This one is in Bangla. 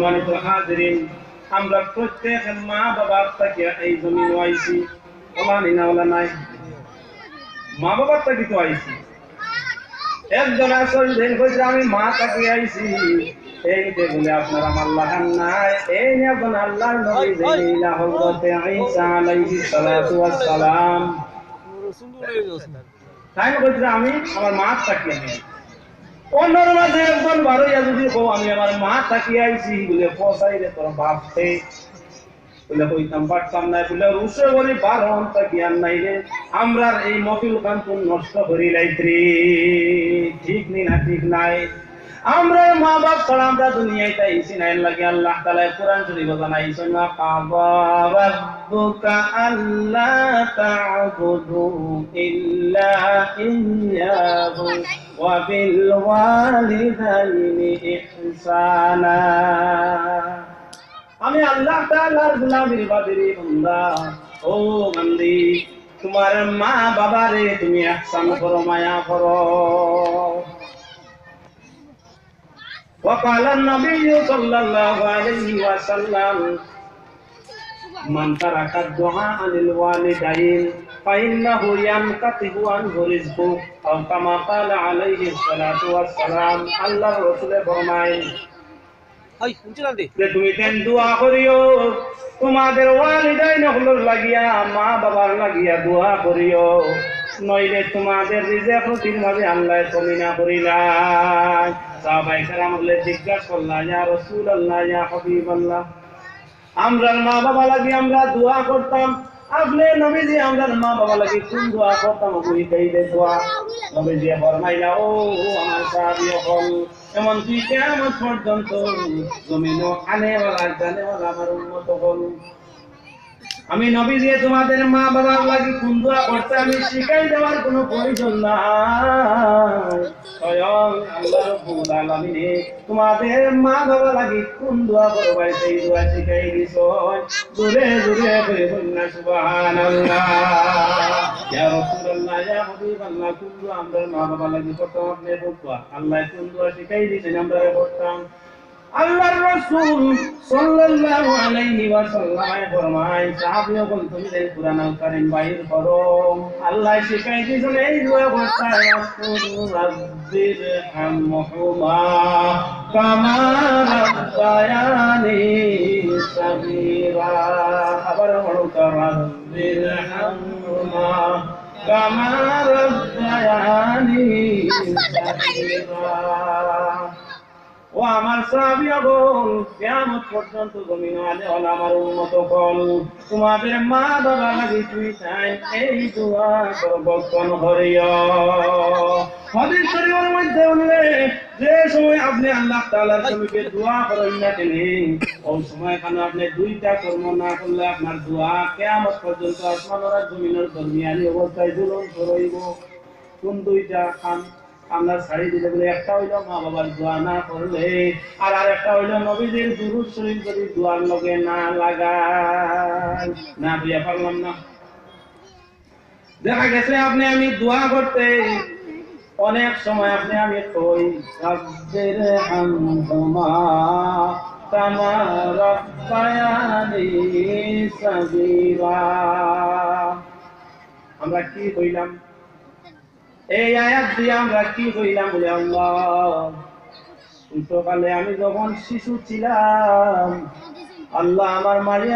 সম্মানিত হাজিরিন। আমরা প্রত্যেক মা বাবার থেকে এই জমিন আইছি ওলা নিনা ওলা নাই মা বাবার থেকে তো আইছি। একজন আসল দিন কইছে, আমি মা তাকে আইছি। এই বলে আপনার আমার লাগান নাই। এই নিয়ে আপনার আল্লাহর নবী দিলা হযরত ঈসা আলাইহিস সালাতু ওয়াস সালাম। তাই কইছে, আমি আমার মা তাকে আইছি। অন্যর মাঝে একজন বারোইয়া যদি কো আমি আমার মা তাকিয়ে আইছি, বলে পসাই রে তোর বাপতে বলে কইতাম, পারতাম না। বলে রুসে বলি বার হন জ্ঞান নাই রে। আমরার এই মফিল কান্তন নষ্ট করি লাইত্রি ঠিক নি না, ঠিক নাই। আমরা মা বাপ ছাড়া আমরা দুনিয়ায় তাই সিনাই লাগে আল্লাহ তাআলা কোরআন শরীফ জানাইছেন না কাবা রাব্বুকা আল্লা তা'বুদু ইল্লা ইয়্যাহু ওয়া ওয়ালিদাইনি ইহসানা। আমি আল্লাহ তাআলার গোলামির বাদিরি বান্দা। ও বান্দি, তোমার মা বাবারে তুমি ihsan করো, মায়া করো। وقال النبي صلى الله عليه وسلم من ترك الدعاء للوالدين فإنه ينقطع عنه رزقه أو كما قال عليه الصلاة والسلام الله رسول فرمائے যে তুমি তেন দোয়া করিও তোমাদের ওয়ালিদাইন হলোর লাগিয়া মা বাবার লাগিয়া দোয়া করিও নইলে তোমাদের রিজেক রুটির মাঝে আল্লাহ কমি না করিলাই? সাহাবাই কারাম বলে, জিজ্ঞাসা করলাম ইয়া রাসূলুল্লাহ, ইয়া হাবিবাল্লাহ। আমরা মা বাবা লাগি আমরা দোয়া করতাম। আপনি নবীজি আমরা মা বাবা লাগি কোন দোয়া করতাম? ওই কই দে দোয়া? নবীজি ফরমাইলা, ও আমার সাহাবী হল এমন কি কিয়ামত পর্যন্ত জমিন জানে ওয়ালা আমার উম্মত হল। আমি নবীজি তোমাদের মা বাবার লাগি কোন করতে আমি শিখাই দেওয়ার কোনো প্রয়োজন নাই। তোমাদের মা বাবা লাগি কোন দোয়া করবে সেই দোয়া শিখাই দিছ। জোরে জোরে করে বলনা, সুবহানাল্লাহ। আমরা মা বাবা লাগি করতাম আপনি দোয়া আল্লাহ কোন শিখাই দিয়েছেন আমরা করতাম আল্লাহর ওয়াসাল্লাম ফরমায় সাহাবীও বল তুমি এই কুরআন কারীম বাইর করো আল্লাহ শিখাই দিয়েছেন এই দোয়া করতে রাব্বির হামহুমা কামা রাব্বায়ানি সাগীরা আবার বলো রাব্বির হামহুমা কামা রাব্বায়ানি সাগীরা ও আমার সাহাবিয়াগণ কিয়ামত পর্যন্ত জমিন আলে হল আমার উন্নত ফল তোমাদের মা বাবা লাগি তুই চাই, এই দোয়া সর্বক্ষণ হরিয় মধ্যে উল্লেখ যে সময় আপনি আল্লাহ তাআলার সমিকে দোয়া করেন না সময় কেন আপনি দুইটা কর্ম না করলে আপনার দোয়া পর্যন্ত আসমানের আর জমিনের দরমিয়ানি অবস্থায় দুলন করইব কোন দুইটা খান? আমরা ছাড়ি দিলে বলে, একটা হইল মা বাবার দোয়া না করলে, আর আর একটা হইল নবীদের দুরুদ শরীফ যদি দোয়ার লগে না লাগায় না দিয়া পারলাম না। দেখা গেছে আপনি আমি দোয়া করতে, অনেক সময় আপনি আমি কই সাগীরা। আমরা কি কইলাম? এই আয়াত দিয়ে আমরা কি হইলাম বলে আল্লাহ? সকালে আমি যখন শিশু ছিলাম, আল্লাহ আমার মারিয়া